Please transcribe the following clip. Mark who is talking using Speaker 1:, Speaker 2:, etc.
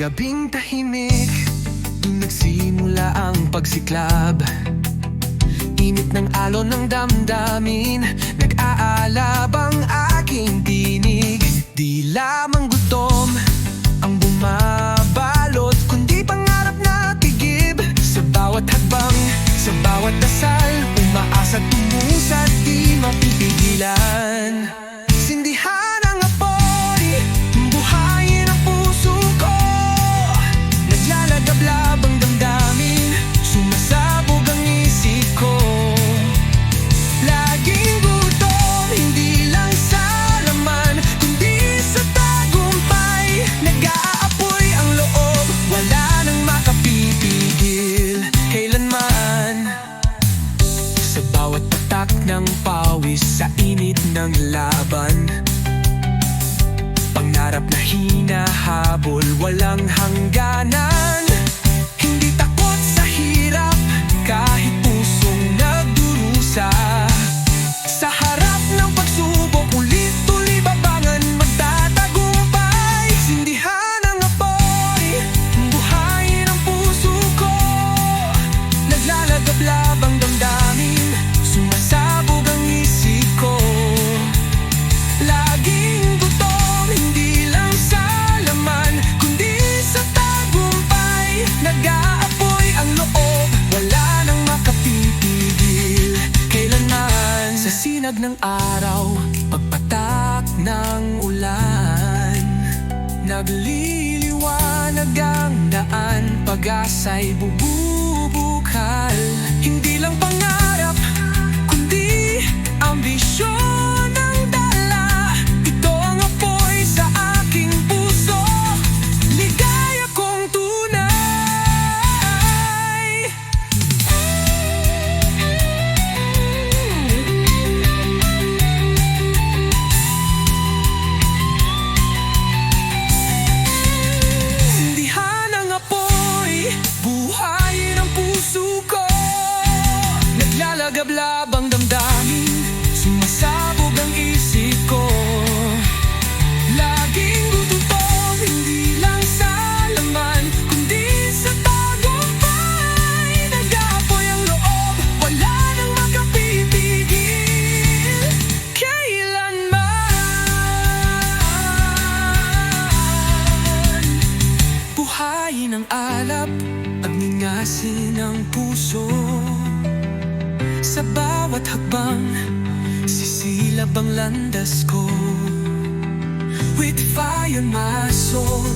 Speaker 1: gabing tahimik nagsimula ang pagsiklab. Init ng alon ng damdamin Nag-aalab ang aking tinig. Di lamang gutom ng laban. Pangarap na hinahabol Walang hangganan ng araw Pagpatak ng ulan. Nagliliwanag ang daan Pag-asa'y bubukal Naglalagablab ang damdamin Sumasabog ang isip ko. Laging gutom Hindi lang sa laman Kundi sa tagumpay Nag-aapoy ang loob Wala nang makapipigil. Kailanman Buhayin ang alap Pagningasin ang puso Sa bawat hakbang Sisilab ang landas ko. With fire my soul